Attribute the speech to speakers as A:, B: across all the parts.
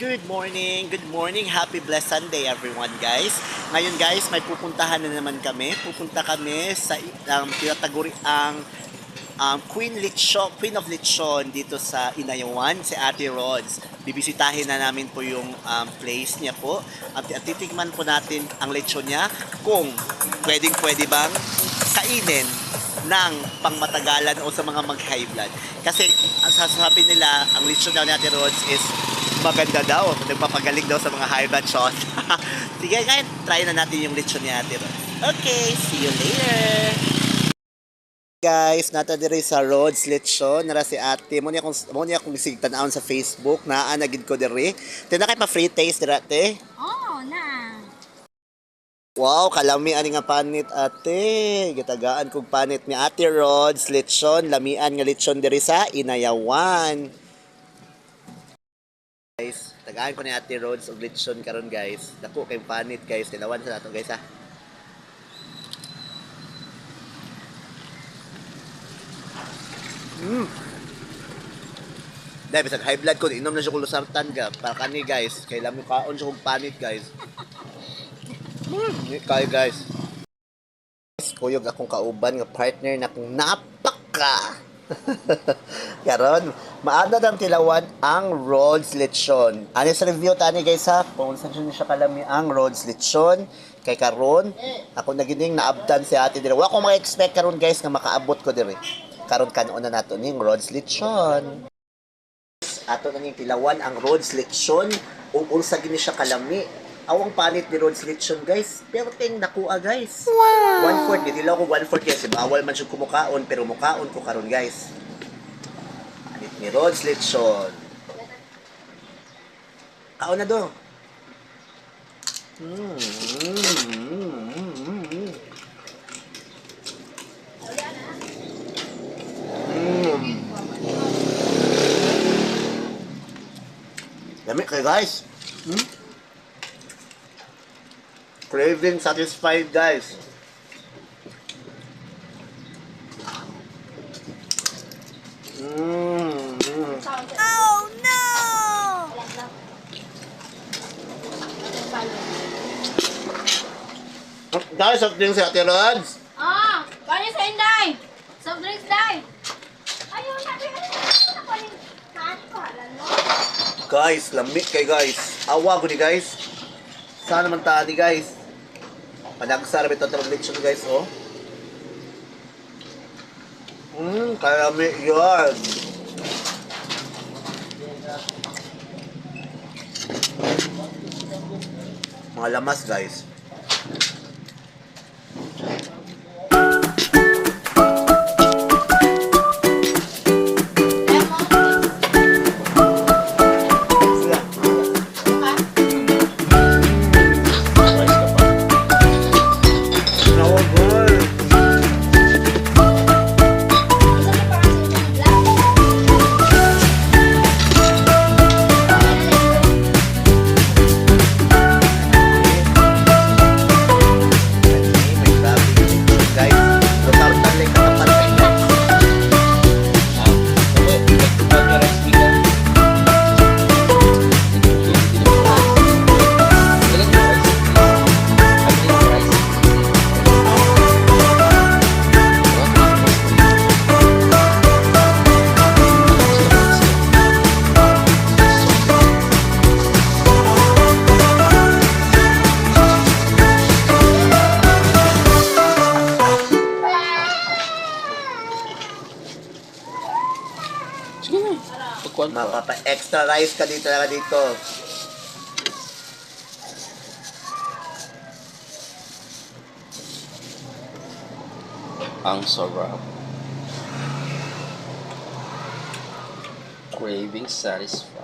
A: Good morning, good morning, happy blessed Sunday everyone guys. Ngayon guys, may pupuntahan na naman kami. Pupunta kami sa um, tinataguri ang um, Queen Lechon, Queen of Lechon dito sa Inayawan, si Ate Rods. Bibisitahin na namin po yung um, place niya po. At, at titigman po natin ang lechon niya kung pwedeng pwede bang kainin ng pangmatagalan o sa mga mag-high blood. Kasi ang sasabi nila, ang lechon daw ni Ate Rods is maganda daw. Nagpapagaling daw sa mga high blood shot. Sige, ngayon, try na natin yung lechon ni Ate Rods. Okay, see you later! Guys, nata diri sa Roads Lechon, nara si ate. Mo niya kung mo niya kung sigtan sa Facebook na anagid ko diri. Tina kay pa free taste dira ate.
B: Oh, na.
A: Wow, kalami ani nga panit ate. Gitagaan kog panit ni Ate Rods Lechon, lamian nga lechon diri sa Inayawan. Guys, tagaan ko ni Ate Rods og lechon karon guys. Dako kay panit guys, tilawan sa nato guys ha. Mm. Dahil bisag high blood ko, inom na siya kulusartan ga. Para kani guys, kay lami kaon siya kog panit guys. Mm, kay guys. Guys, Kuyog akong kauban nga partner na kung napaka. Karon, maana dang tilawan ang Rhodes Lechon. Ano sa review tani guys ha? Kung saan siya kalami ang Rhodes Lechon. Kay karon, ako nagining naabdan si ate dire. Wa ko ma-expect karon guys nga makaabot ko dire. Karon kanon na nato ning Rhodes Lechon. Ato na ning tilawan ang Rhodes Lechon ug unsa gini siya kalami. Awang panit ni Rhodes Lechon guys. Pero ting nakuha guys. Wow. One fourth, di dilaw ko one fourth guys. Bawal man siya kumukaon pero mukaon ko karon guys. Panit ni Rhodes Lechon. Kaon na do. Mm, mm, mm, mm, mm. Mm. Dami kayo guys. Hmm? Craving satisfied guys. Mm, mm.
B: Oh, no!
A: Guys, soft drinks si Ate Rods.
B: Ah, kanya sa Inday. Soft drinks, Day. Ko na?
A: Guys, lamig kay guys. Awa ko ni guys. Sana naman tani guys. Panagsara ito ng lechon guys, oh. Kaya may yun. Mga lamas guys. Mapapa-extra rice ka dito talaga dito.
C: Ang sarap. Craving satisfied.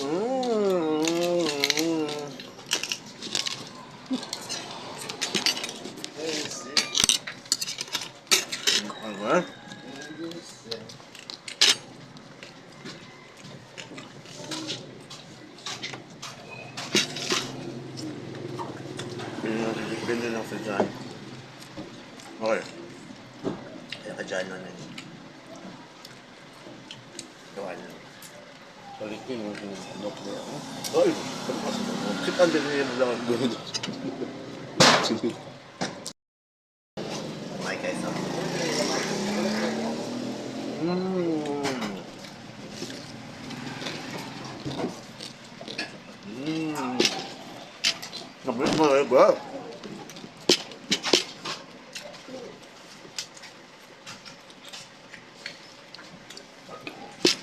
A: Mm. Ano? Pinag- din ako sa dyan. Okay. Kaya ka dyan na na. Gawa na.
C: Balik ko yung sinunok niya ako.
A: Ay, ano ka sa mga? Sit under niya mo lang. Okay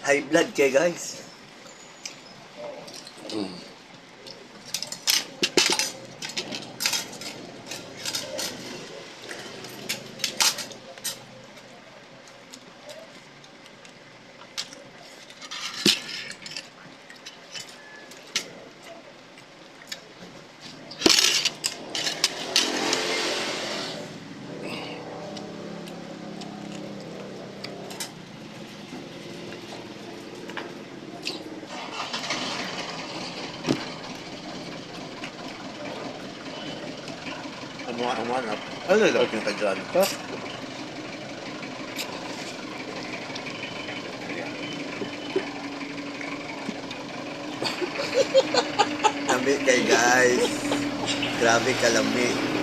A: High blood kay guys. Eh? Nga, ano lalagyan ka dyan? Ha? Lami kay guys. Grabe kalami.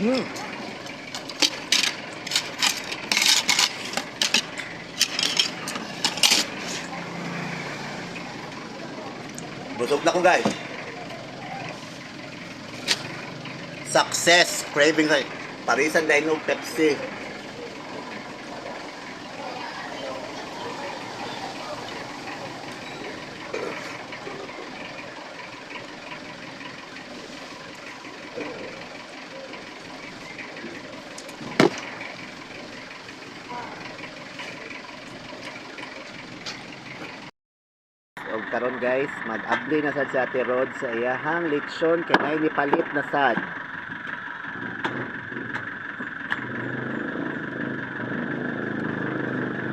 A: Mm. Busog na ko guys. Success! Craving ko. Parisan na inom Pepsi. Og karon guys, mag-abli na sad si Ate Rod sa iyahang lechon kay nay ni palit na sad.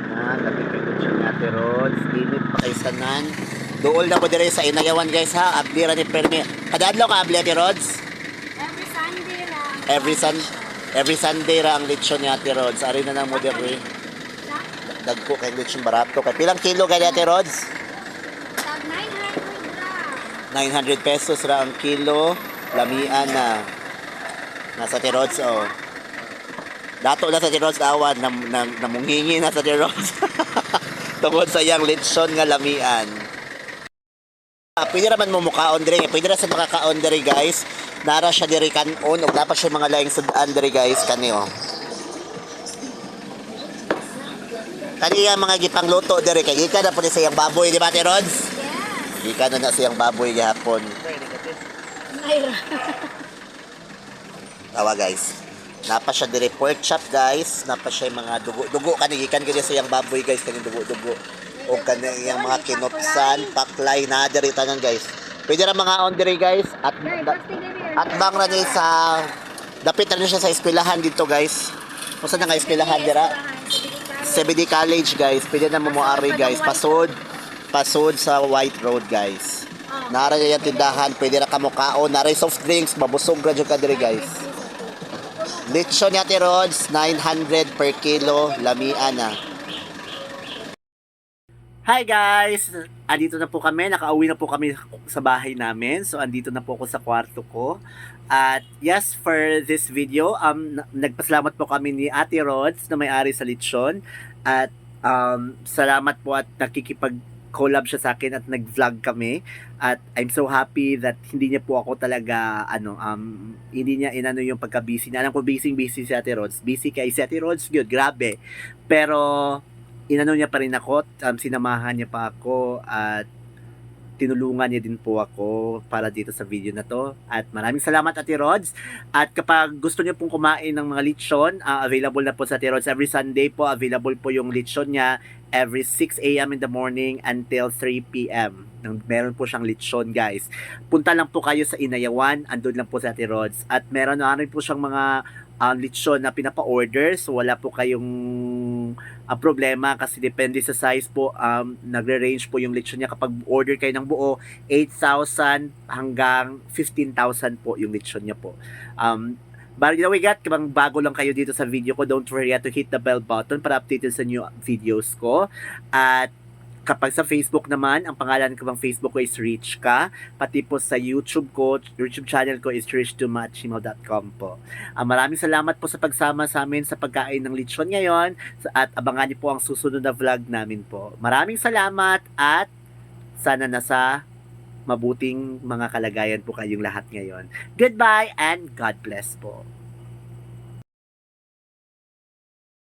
A: Yan, lapit kay lechon ni Ate Rod. Init pa kay sanan. Duol na ko dire sa inayawan guys ha. Abli ra ni Permi. Kada adlaw ka abli Ate Rods?
B: Every Sunday lang.
A: Every sun every Sunday ra ang lechon ni Ate Rods. Ari na nang mo dire. Dagko kay lechon barato. Kay pilang kilo kay Ate Rods?
B: Tag 900 gram.
A: 900 pesos ra ang kilo. Lamian na. Nasa Tirods, oh. Dato na sa Tirods awan, nam, nam, namunghingi na sa Tirods. Tungod sa iyang litson nga lamian. Ah, pwede naman mo mukaon diri. Pwede na sa makakaon diri guys. Nara siya diri kanon ug dapat siya mga laing sudan diri guys kani oh. Kani mga gipangluto diri kay gikan na pud sa iyang baboy di ba Tirods? Gikan na na siyang baboy gihapon. Tawa guys. Napa siya dire pork chop guys. Napa siya mga dugo-dugo kanigikan gid sa iyang baboy guys kani dugo-dugo. O kani iyang mga kinopsan, paklay na diri tanan guys. Pwede ra mga on diri guys at at bang ra ni sa dapit ni siya sa eskwelahan dito guys. Kung saan nga eskwelahan dira? CBD College guys. Pwede na mo moari guys. Pasod pasod sa White Road guys. Nara yung tindahan, pwede na kamukaon, nara yung soft drinks, mabusog ra jud ka diri guys. Lechon ni Ate Rods, 900 per kilo, lamian na. Hi guys! Andito na po kami, nakauwi na po kami sa bahay namin. So andito na po ako sa kwarto ko. At yes, for this video, um, na- nagpasalamat po kami ni Ate Rods na may-ari sa lechon. At um, salamat po at nakikipag collab siya sa akin at nag-vlog kami at I'm so happy that hindi niya po ako talaga ano um hindi niya inano yung pagka-busy. Alam ko busy busy si Ate Rods. Busy kay si Ate Rods, good, grabe. Pero inano niya pa rin ako, um, sinamahan niya pa ako at tinulungan niya din po ako para dito sa video na to. At maraming salamat Ate Rods. At kapag gusto niyo pong kumain ng mga lechon, ah, available na po sa Ate Rods. Every Sunday po, available po yung lechon niya every 6 a.m. in the morning until 3 p.m. Meron po siyang lechon, guys. Punta lang po kayo sa Inayawan, andun lang po sa Ate Rods. At meron na rin po siyang mga um, lechon na pinapa-order. So, wala po kayong ah, problema kasi depende sa size po. Um, nagre-range po yung lechon niya. Kapag order kayo ng buo, 8,000 hanggang 15,000 po yung lechon niya po. Um, By the way, gat, kapag bago lang kayo dito sa video ko, don't forget to hit the bell button para updated sa new videos ko. At kapag sa Facebook naman, ang pangalan ko bang Facebook ko is Rich Ka. Pati po sa YouTube ko, YouTube channel ko is richtomatchimo.com po. Ah, maraming salamat po sa pagsama sa amin sa pagkain ng lechon ngayon at abangan niyo po ang susunod na vlog namin po. Maraming salamat at sana nasa mabuting mga kalagayan po kayong lahat ngayon. Goodbye and God bless po.